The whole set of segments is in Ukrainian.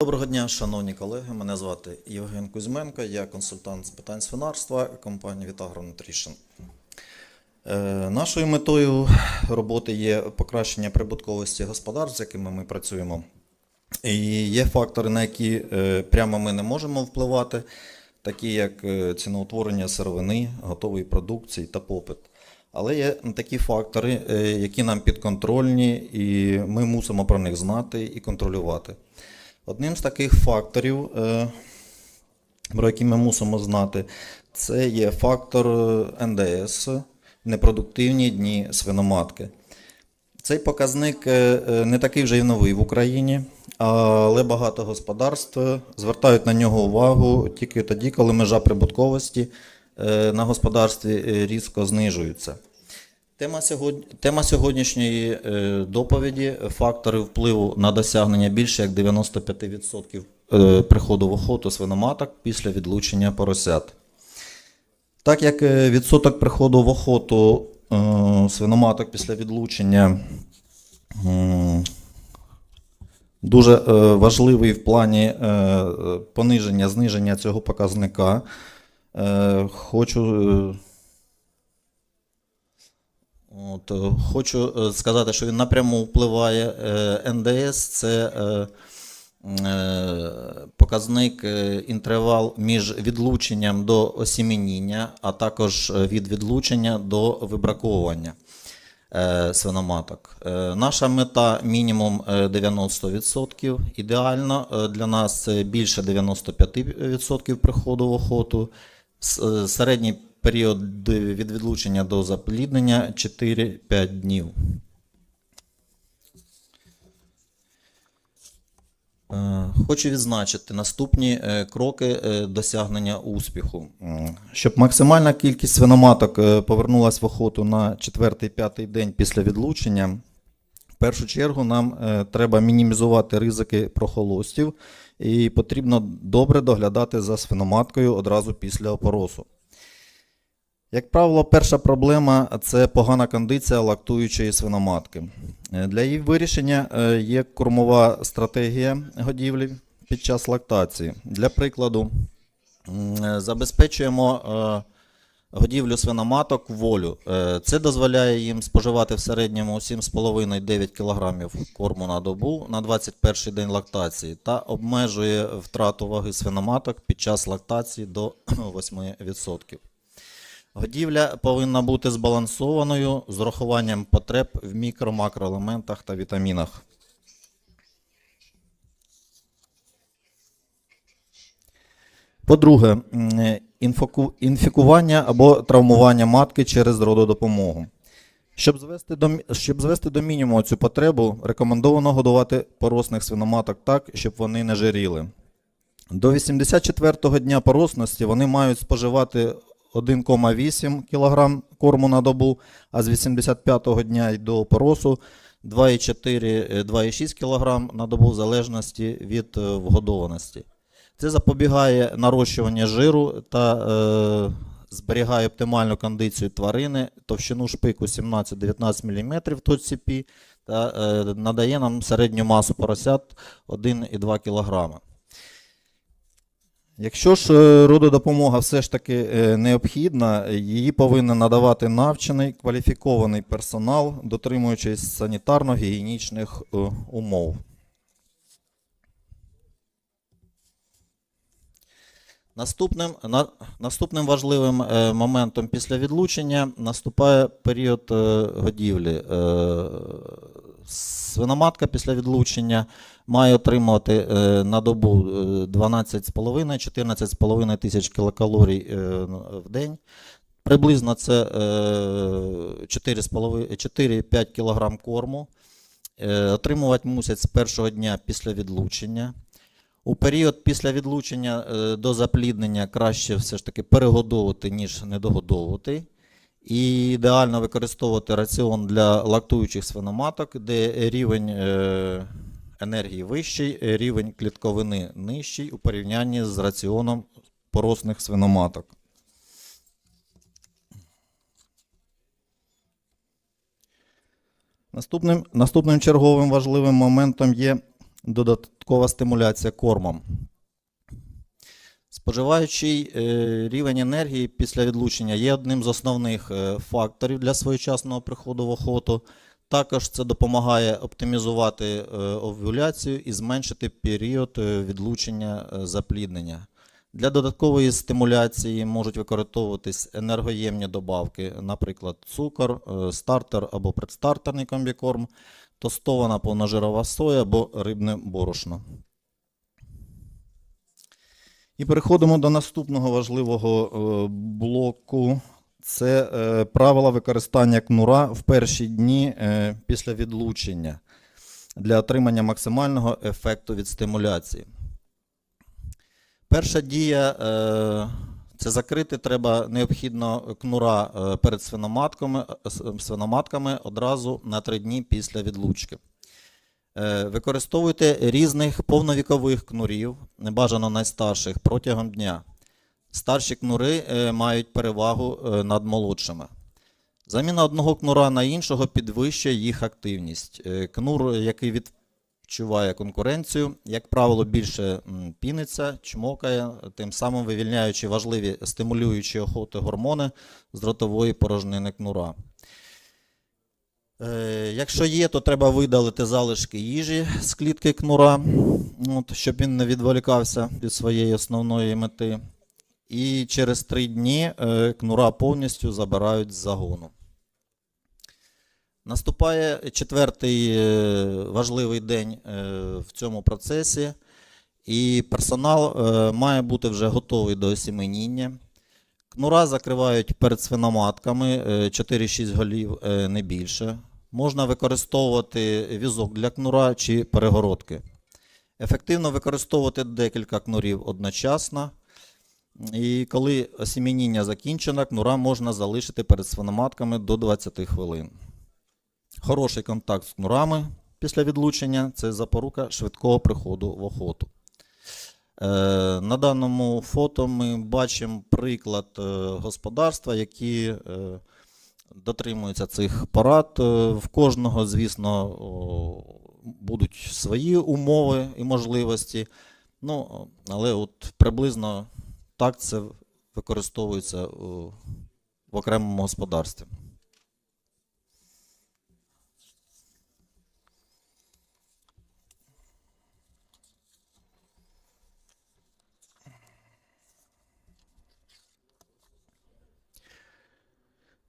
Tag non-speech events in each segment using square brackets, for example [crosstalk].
Доброго дня, шановні колеги. Мене звати Євген Кузьменко, я консультант з питань свинарства компанії Vitagra Nutrition. Е, Нашою метою роботи є покращення прибутковості господарств, з якими ми працюємо. І є фактори, на які е, прямо ми не можемо впливати, такі як е, ціноутворення сировини, готової продукції та попит. Але є такі фактори, які нам підконтрольні, і ми мусимо про них знати і контролювати. Одним з таких факторів, е, про які ми мусимо знати, це є фактор е, НДС, непродуктивні дні свиноматки. Цей показник е, не такий вже й новий в Україні, але багато господарств звертають на нього увагу тільки тоді, коли межа прибутковості на господарстві різко знижується. Тема, сьогодні, тема сьогоднішньої е, доповіді фактори впливу на досягнення більше як 95% е, приходу в охоту свиноматок після відлучення поросят. Так як е, відсоток приходу в охоту свиноматок після відлучення дуже важливий в плані пониження, зниження цього показника, хочу. От, е, хочу е, сказати, що він напряму впливає. Е, НДС це показник, інтервал між відлученням до осімініння, а також від відлучення до вибраковування свиноматок. Наша мета мінімум е, 90%. Ідеально для нас це більше 95% приходу в охоту. Середній період від відлучення до запліднення 4-5 днів. Е, Хочу відзначити наступні е, кроки е, досягнення успіху. Щоб максимальна кількість свиноматок повернулася в охоту на 4-5 день після відлучення, в першу чергу нам треба мінімізувати ризики прохолостів і потрібно добре доглядати за свиноматкою одразу після опоросу. Як правило, перша проблема це погана кондиція лактуючої свиноматки. Е, Для її вирішення е, є кормова стратегія годівлі під час лактації. Для прикладу, е, забезпечуємо годівлю свиноматок волю. Це дозволяє їм споживати в середньому 7,5-9 кг корму на добу на 21 день лактації та обмежує втрату ваги свиноматок під час лактації до [clears throat] 8%. Годівля повинна бути збалансованою з урахуванням потреб в мікро-макроелементах та вітамінах. По-друге, інфікування або травмування матки через рододопомогу. Щоб звести до, щоб звести до мінімуму цю потребу, рекомендовано годувати поросних свиноматок так, щоб вони не жиріли. До 84-го дня поросності вони мають споживати 1,8 кг корму на добу, а з 85-го дня й до поросу 2,4-2,6 кг на добу в залежності від е, вгодованості. Це запобігає нарощуванню жиру та е, зберігає оптимальну кондицію тварини, товщину шпику 17-19 мм в точці та е, надає нам середню масу поросят 1,2 кг. Якщо ж е, рододопомога все ж таки е, необхідна, її повинен надавати навчений кваліфікований персонал, дотримуючись санітарно-гігієнічних е, умов. Наступним, на, наступним важливим моментом після відлучення наступає період годівлі. Е, свиноматка після відлучення має отримувати е, на добу е, 12,5-14,5 тисяч кілокалорій е, в день. Приблизно це е, 4,5 4-5 кг корму. Е, Отримувати мусять з першого дня після відлучення. У період після відлучення е, до запліднення краще все ж таки перегодовувати, ніж недогодовувати. І ідеально використовувати раціон для лактуючих свиноматок, де рівень е, енергії вищий, рівень клітковини нижчий у порівнянні з раціоном поросних свиноматок. Наступним, наступним черговим важливим моментом є додаткова стимуляція кормом. Споживаючий е, рівень енергії після відлучення є одним з основних е, факторів для своєчасного приходу в охоту. Також це допомагає оптимізувати е, овуляцію і зменшити період відлучення запліднення. Для додаткової стимуляції можуть використовуватись енергоємні добавки, наприклад, цукор, стартер або предстартерний комбікорм, тостована повножирова соя або рибне борошно. І переходимо до наступного важливого е, блоку. Це е, правила використання кнура в перші дні е, після відлучення для отримання максимального ефекту від стимуляції. Перша дія це закрити треба необхідно кнура перед свиноматками, свиноматками одразу на 3 дні після відлучки. Е, Використовуйте різних повновікових кнурів, небажано найстарших, протягом дня. Старші кнури е, мають перевагу е, над молодшими. Заміна одного кнура на іншого підвищує їх активність. Кнур, який відчуває конкуренцію, як правило, більше піниться, чмокає, тим самим вивільняючи важливі стимулюючі охоти гормони з ротової порожнини кнура. Е, Якщо є, то треба видалити залишки їжі з клітки кнура, от, щоб він не відволікався від своєї основної мети. І через три дні е, кнура повністю забирають з загону. Наступає четвертий е, важливий день в цьому процесі, і персонал має бути вже готовий до осіменіння. Кнура закривають перед свиноматками е, 4-6 голів, не більше. Можна використовувати візок для кнура чи перегородки. Ефективно використовувати декілька кнурів одночасно. І коли осімініння закінчено, кнура можна залишити перед свиноматками до 20 хвилин. Хороший контакт з кнурами після відлучення це запорука швидкого приходу в охоту. Е, На даному фото ми бачимо приклад е, господарства, які е, дотримуються цих порад. Е, В кожного, звісно, будуть свої умови і можливості. Ну, але от приблизно так це використовується в окремому господарстві.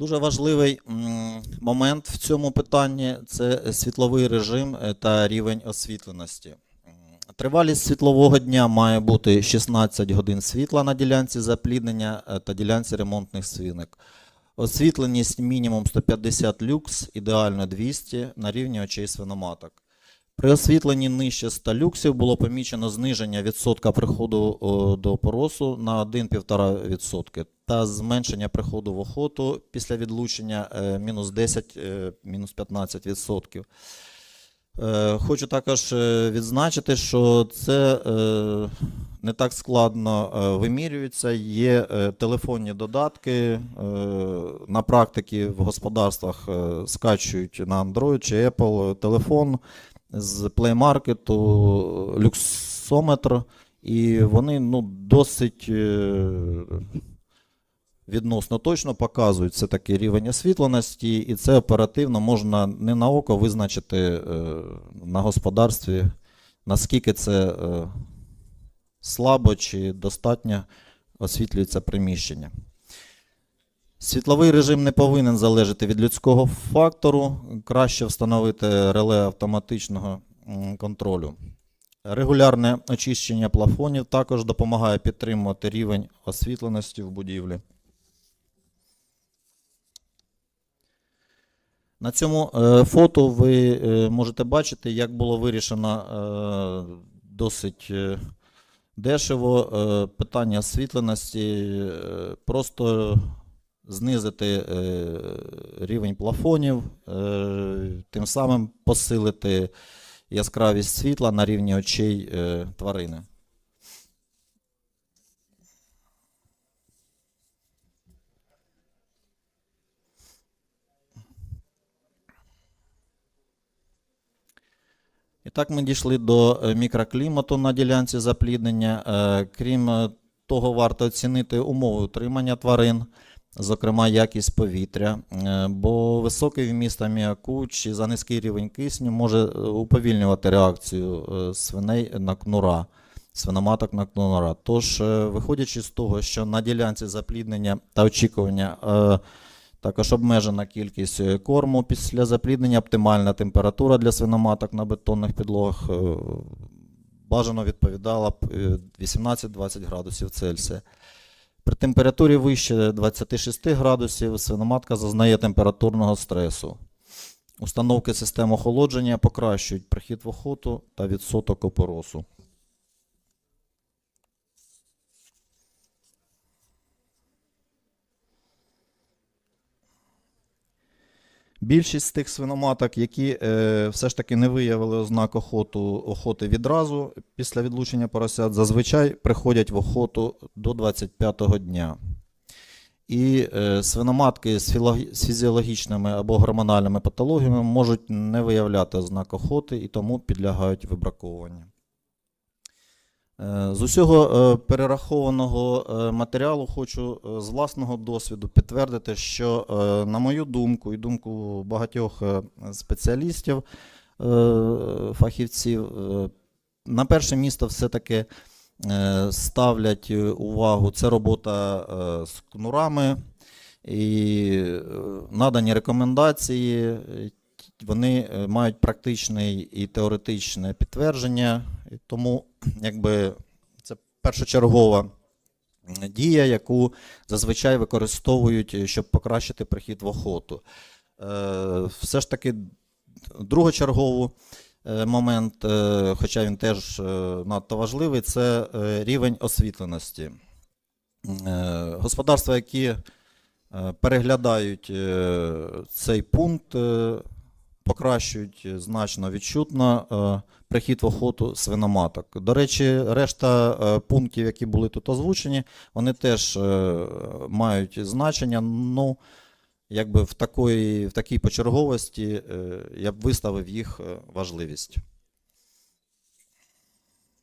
Дуже важливий момент в цьому питанні це світловий режим е, та рівень освітленості. Тривалість світлового дня має бути 16 годин світла на ділянці запліднення е, та ділянці ремонтних свинок. Освітленість мінімум 150 люкс, ідеально 200 на рівні очей свиноматок. При освітленні нижче 100 люксів було помічено зниження відсотка приходу до поросу на 1,5% та зменшення приходу в охоту після відлучення е, мінус 10, е, мінус 15%. Е, Хочу також відзначити, що це не так складно вимірюється. Є телефонні додатки. На практиці в господарствах скачують на Android чи Apple телефон з Play Market, люксометр, і вони ну, досить відносно точно показують все таки рівень освітленості, і це оперативно можна не на око визначити е, на господарстві, наскільки це е, слабо чи достатньо освітлюється приміщення. Світловий режим не повинен залежати від людського фактору. Краще встановити реле автоматичного контролю. Регулярне очищення плафонів також допомагає підтримувати рівень освітленості в будівлі. На цьому е, фото ви е, можете бачити, як було вирішено е, досить дешево питання освітленості. Просто знизити рівень плафонів, тим самим посилити яскравість світла на рівні очей тварини. І так ми дійшли до е, мікроклімату на ділянці запліднення. Е, Крім е, того, варто оцінити умови утримання тварин, зокрема якість повітря, бо високий вміст аміаку чи за низький рівень кисню може уповільнювати реакцію свиней на кнура, свиноматок на кнура. Тож, виходячи з того, що на ділянці запліднення та очікування також обмежена кількість е, корму після запліднення, оптимальна температура для свиноматок на бетонних підлогах е, бажано відповідала б е, 18-20 градусів Цельсія. При температурі вище 26 градусів свиноматка зазнає температурного стресу. Установки систем охолодження покращують прихід в охоту та відсоток опоросу. Більшість з тих свиноматок, які е, все ж таки не виявили ознак охоту, охоти відразу після відлучення поросят, зазвичай приходять в охоту до 25-го дня. І е, свиноматки з, філог- з фізіологічними або гормональними патологіями можуть не виявляти ознак охоти і тому підлягають вибракованню. Е, З усього е, перерахованого е, матеріалу хочу з власного досвіду підтвердити, що, на мою думку, і думку багатьох спеціалістів, фахівців, на перше місце все-таки ставлять увагу це робота з кнурами і надані рекомендації. Вони мають практичне і теоретичне підтвердження, тому якби це першочергова дія, яку зазвичай використовують, е, щоб покращити прихід в охоту. Е, Все ж таки, другочерговий момент, е, хоча він теж надто важливий, це рівень освітленості. Господарства, які переглядають цей пункт, покращують значно відчутно е, прихід в охоту свиноматок. До речі, решта е, пунктів, які були тут озвучені, вони теж е, мають значення. Ну, якби в такої, в такій почерговості е, я б виставив їх е, важливість.